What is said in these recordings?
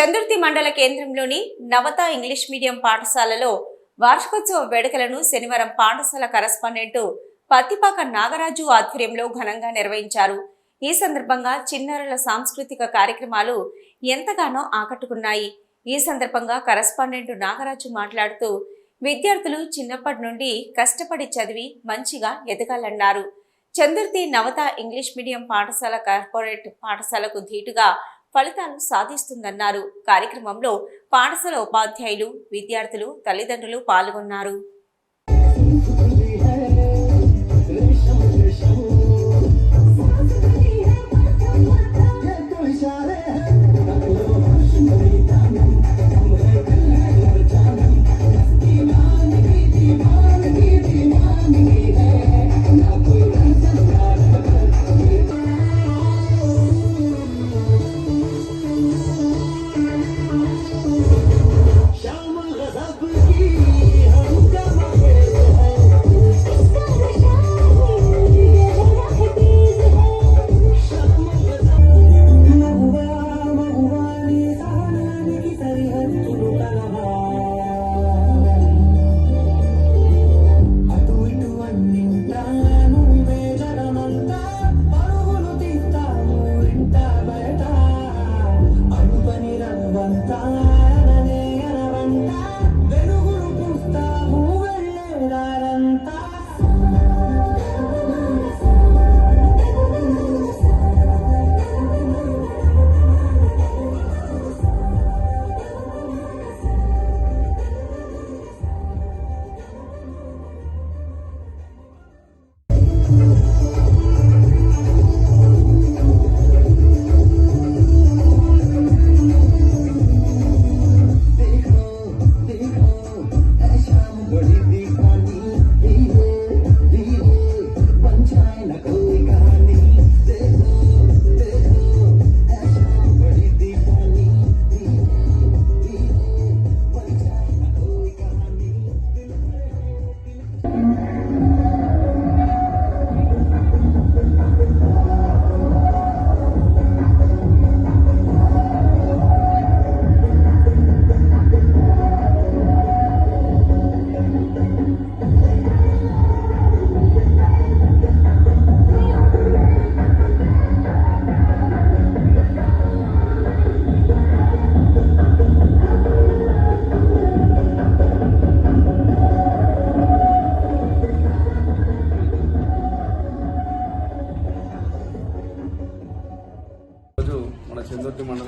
చందుర్తి మండల కేంద్రంలోని నవత English medium పాఠశాలలో వార్షికోత్సవ వేడుకలను శనివారం పాఠశాల కరస్పాండెంట్ పత్తిపాక నాగరాజు ఆధ్వర్యంలో ఘనంగా నిర్వహించారు. ఈ సందర్భంగా చిన్నారుల సాంస్కృతిక కార్యక్రమాలు ఎంతగానో ఆకట్టుకున్నాయి. ఈ సందర్భంగా కరస్పాండెంట్ నాగరాజు మాట్లాడుతూ విద్యార్థులు చిన్నప్పటి నుండి కష్టపడి చదివి మంచిగా ఎదగాలన్నారు. చందుర్తి నవత ఇంగ్లీష్ మీడియం పాఠశాల కార్పొరేట్ పాఠశాలకు ధీటుగా ఫలితాలు సాధిస్తుందన్నారు. కార్యక్రమంలో పాఠశాల ఉపాధ్యాయులు విద్యార్థులు తల్లిదండ్రులు పాల్గొన్నారు. రంగంతా అననే వెళ్ళేదారంతా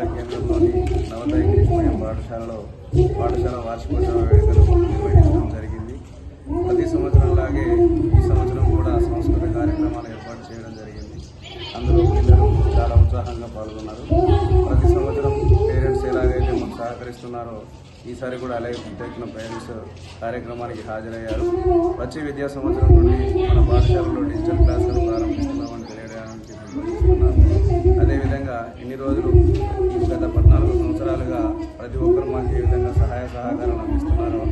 మండల కేంద్రంలోని నవత ఇంగ్లీష్ మీడియం పాఠశాలలో పాఠశాల వార్షికోత్సవ వేడుకలు నిర్వహించడం జరిగింది. ప్రతి సంవత్సరంలాగే ఈ సంవత్సరం కూడా సాంస్కృతిక కార్యక్రమాలు ఏర్పాటు చేయడం జరిగింది. అందులో పిల్లలు చాలా ఉత్సాహంగా పాల్గొన్నారు. ప్రతి సంవత్సరం పేరెంట్స్ ఎలాగైతే మాకు సహకరిస్తున్నారో ఈసారి కూడా అలాగే ప్రత్యేకమైన పేరెంట్స్ కార్యక్రమానికి హాజరయ్యారు. వచ్చే విద్యా సంవత్సరం నుండి మన పాఠశాలలో డిజిటల్ క్లాసులు ప్రారంభిస్తున్నామని తెలియడానికి సంతోషిస్తున్నాను ఎన్ని రోజులు గత పద్నాలుగు సంవత్సరాలుగా ప్రతి ఒక్కరు మాకు ఏ విధంగా సహాయ సహకారాలు అందిస్తున్నారు